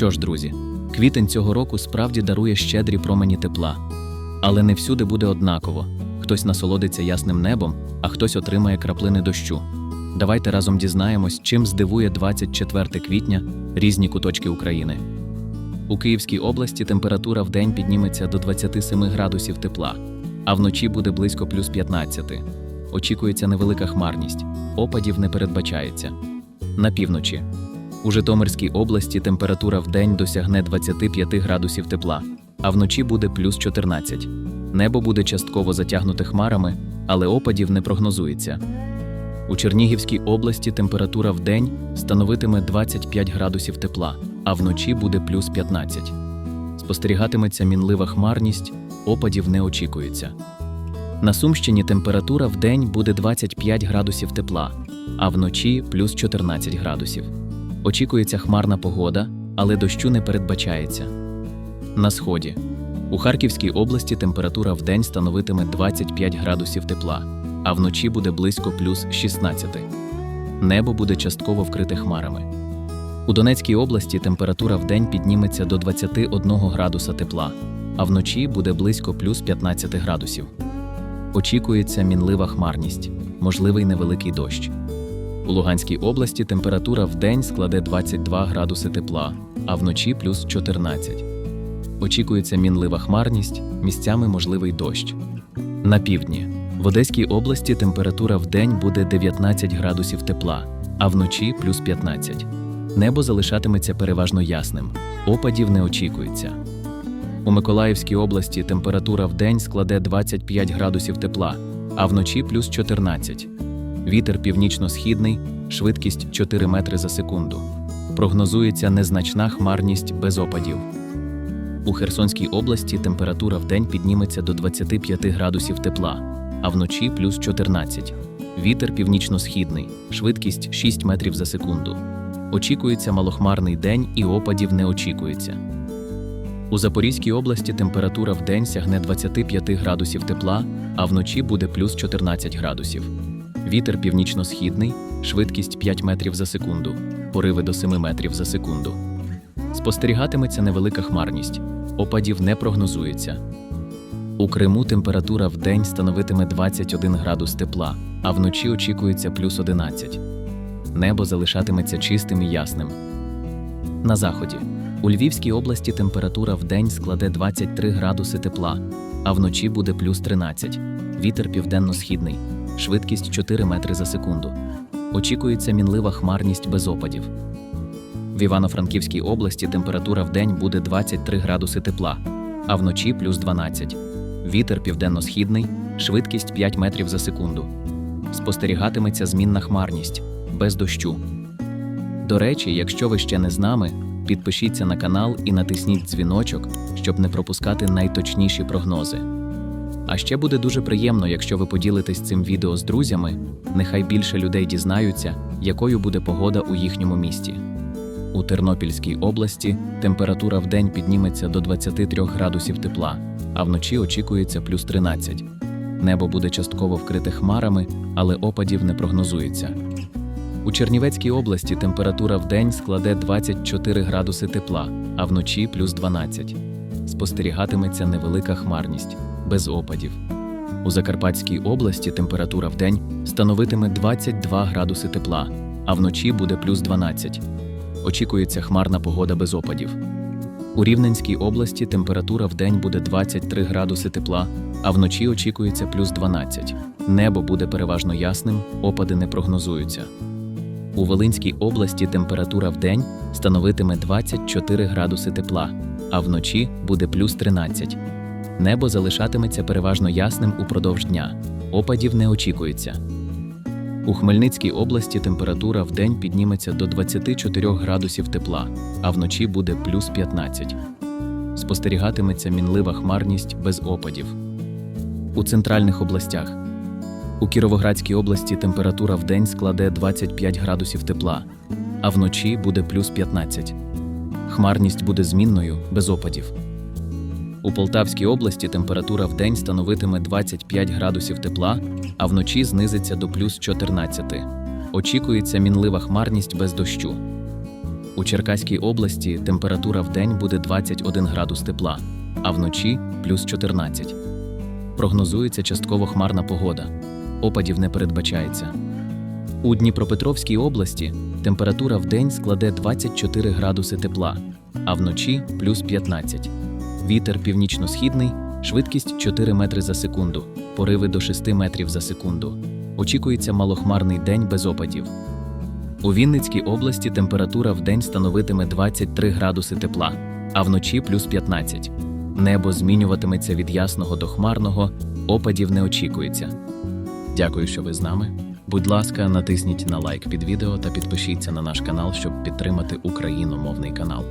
Що ж, друзі, квітень цього року справді дарує щедрі промені тепла. Але не всюди буде однаково. Хтось насолодиться ясним небом, а хтось отримає краплини дощу. Давайте разом дізнаємось, чим здивує 24 квітня різні куточки України. У Київській області температура в день підніметься до 27 градусів тепла, а вночі буде близько плюс 15. Очікується невелика хмарність, опадів не передбачається. На півночі. У Житомирській області температура в день досягне 25 градусів тепла, а вночі буде плюс 14. Небо буде частково затягнуте хмарами, але опадів не прогнозується. У Чернігівській області температура в день становитиме 25 градусів тепла, а вночі буде плюс 15. Спостерігатиметься мінлива хмарність, опадів не очікується. На Сумщині температура в день буде 25 градусів тепла, а вночі плюс 14 градусів. Очікується хмарна погода, але дощу не передбачається. На сході. У Харківській області температура в день становитиме 25 градусів тепла, а вночі буде близько плюс 16. Небо буде частково вкрите хмарами. У Донецькій області температура в день підніметься до 21 градуса тепла, а вночі буде близько плюс 15 градусів. Очікується мінлива хмарність, можливий невеликий дощ. У Луганській області температура в день складе 22 градуси тепла, а вночі плюс 14. Очікується мінлива хмарність, місцями можливий дощ. На півдні. В Одеській області температура в день буде 19 градусів тепла, а вночі плюс 15. Небо залишатиметься переважно ясним, опадів не очікується. У Миколаївській області температура в день складе 25 градусів тепла, а вночі плюс 14. Вітер північно-східний, швидкість 4 метри за секунду. Прогнозується незначна хмарність без опадів. У Херсонській області температура в день підніметься до 25 градусів тепла, а вночі плюс 14. Вітер північно-східний, швидкість 6 метрів за секунду. Очікується малохмарний день і опадів не очікується. У Запорізькій області температура в день сягне 25 градусів тепла, а вночі буде плюс 14 градусів. Вітер північно-східний, швидкість 5 метрів за секунду, пориви до 7 метрів за секунду. Спостерігатиметься невелика хмарність, опадів не прогнозується. У Криму температура в день становитиме 21 градус тепла, а вночі очікується плюс 11. Небо залишатиметься чистим і ясним. На заході. У Львівській області температура в день складе 23 градуси тепла, а вночі буде плюс 13. Вітер південно-східний, швидкість 4 метри за секунду. Очікується мінлива хмарність без опадів. В Івано-Франківській області температура в день буде 23 градуси тепла, а вночі плюс 12. Вітер південно-східний, швидкість 5 метрів за секунду. Спостерігатиметься змінна хмарність, без дощу. До речі, якщо ви ще не з нами, підпишіться на канал і натисніть дзвіночок, щоб не пропускати найточніші прогнози. А ще буде дуже приємно, якщо ви поділитесь цим відео з друзями, нехай більше людей дізнаються, якою буде погода у їхньому місті. У Тернопільській області температура в день підніметься до 23 градусів тепла, а вночі очікується плюс 13. Небо буде частково вкрите хмарами, але опадів не прогнозується. У Чернівецькій області температура в день складе 24 градуси тепла, а вночі плюс 12. Спостерігатиметься невелика хмарність, без опадів. У Закарпатській області температура в день становитиме 22 градуси тепла, а вночі буде плюс 12. Очікується хмарна погода без опадів. У Рівненській області температура в день буде 23 градуси тепла, а вночі очікується плюс 12. Небо буде переважно ясним, опади не прогнозуються. У Волинській області температура в день становитиме 24 градуси тепла, а вночі буде плюс 13. Небо залишатиметься переважно ясним упродовж дня. Опадів не очікується. У Хмельницькій області температура в підніметься до 24 градусів тепла, а вночі буде плюс 15. Спостерігатиметься мінлива хмарність без опадів. У центральних областях у Кіровоградській області температура в складе 25 градусів тепла, а вночі буде плюс 15. Хмарність буде змінною без опадів. У Полтавській області температура в день становитиме 25 градусів тепла, а вночі знизиться до плюс 14. Очікується мінлива хмарність без дощу. У Черкаській області температура в день буде 21 градус тепла, а вночі плюс 14. Прогнозується частково хмарна погода. Опадів не передбачається. У Дніпропетровській області температура в день складе 24 градуси тепла, а вночі плюс 15. Вітер північно-східний, швидкість 4 метри за секунду, пориви до 6 метрів за секунду. Очікується малохмарний день без опадів. У Вінницькій області температура в день становитиме 23 градуси тепла, а вночі плюс 15. Небо змінюватиметься від ясного до хмарного, опадів не очікується. Дякую, що ви з нами. Будь ласка, натисніть на лайк під відео та підпишіться на наш канал, щоб підтримати україномовний канал.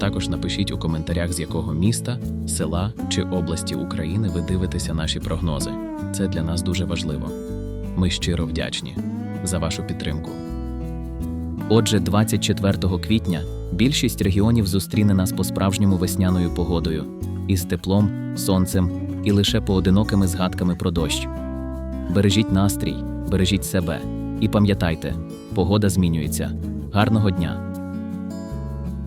Також напишіть у коментарях, з якого міста, села чи області України ви дивитеся наші прогнози. Це для нас дуже важливо. Ми щиро вдячні за вашу підтримку. Отже, 24 квітня більшість регіонів зустріне нас по-справжньому весняною погодою із теплом, сонцем і лише поодинокими згадками про дощ. Бережіть настрій, бережіть себе і пам'ятайте, погода змінюється. Гарного дня!